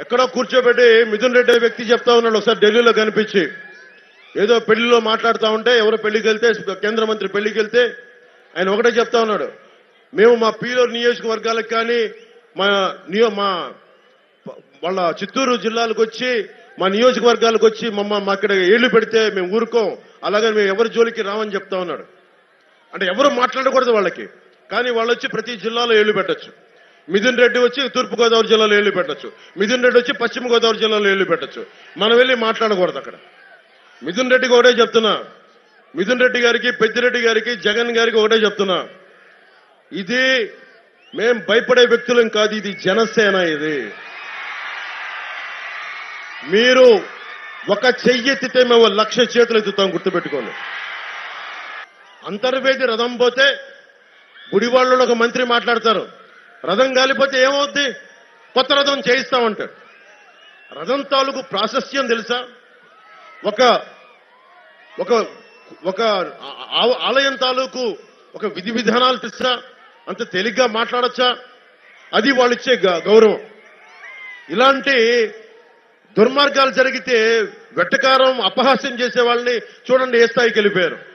ఎక్కడో కూర్చోబెట్టి మిథున్ రెడ్డి వ్యక్తి చెప్తా ఉన్నాడు ఒకసారి ఢిల్లీలో కనిపించి. ఏదో పెళ్ళిలో మాట్లాడుతూ ఉంటే ఎవరో పెళ్ళికి వెళ్తే కేంద్ర మంత్రి పెళ్ళికి వెళ్తే ఆయన ఒకటే చెప్తా ఉన్నాడు. మేము మా పీలో నియోజకవర్గాలకు కానీ మా నియో మా వాళ్ళ చిత్తూరు జిల్లాలకు వచ్చి మా నియోజకవర్గాలకు వచ్చి మమ్మ మా ఇక్కడ ఏళ్ళు పెడితే మేము ఊరుకోం. అలాగే మేము ఎవరి జోలికి రామని చెప్తా ఉన్నాడు. అంటే ఎవరు మాట్లాడకూడదు వాళ్ళకి. కానీ వాళ్ళు వచ్చి ప్రతి జిల్లాలో ఏళ్ళు పెట్టొచ్చు. మిథున్ రెడ్డి వచ్చి తూర్పుగోదావరి జిల్లాలో ఏళ్ళు పెట్టచ్చు. మిథున్ రెడ్డి వచ్చి పశ్చిమ గోదావరి జిల్లాలో ఏళ్ళు పెట్టచ్చు. మనం వెళ్ళి మాట్లాడకూడదు అక్కడ. మిథున్ రెడ్డికి ఒకటే చెప్తున్నా. మిథున్ రెడ్డి గారికి పెద్దిరెడ్డి గారికి జగన్ గారికి ఒకటే చెప్తున్నా. ఇది మేం భయపడే వ్యక్తులం కాదు ఇది జనసేన ఇది. మీరు ఒక చెయ్యెత్తితే మేము లక్ష చేతులు ఎత్తుతాం గుర్తుపెట్టుకోండి. అంతర్వేది రథం పోతే గుడివాళ్ళలో ఒక మంత్రి మాట్లాడతారు. రథం కాలిపోతే ఏమవుద్ది? కొత్త రథం చేయిస్తామంటారు రథం తాలూకు ప్రాశస్యం తెలుసా? ఒక ఒక ఒక ఆ- ఆలయం తాలూకు ఒక విధి విధానాలు తెలుసా? అంత తేలిగ్గా మాట్లాడచ్చా? అది వాళ్ళు ఇచ్చే గ- గౌరవం. ఇలాంటి దుర్మార్గాలు జరిగితే వెట్టకారం అపహాస్యం చేసే వాళ్ళని చూడండి ఏ స్థాయికి వెళ్ళిపోయారు.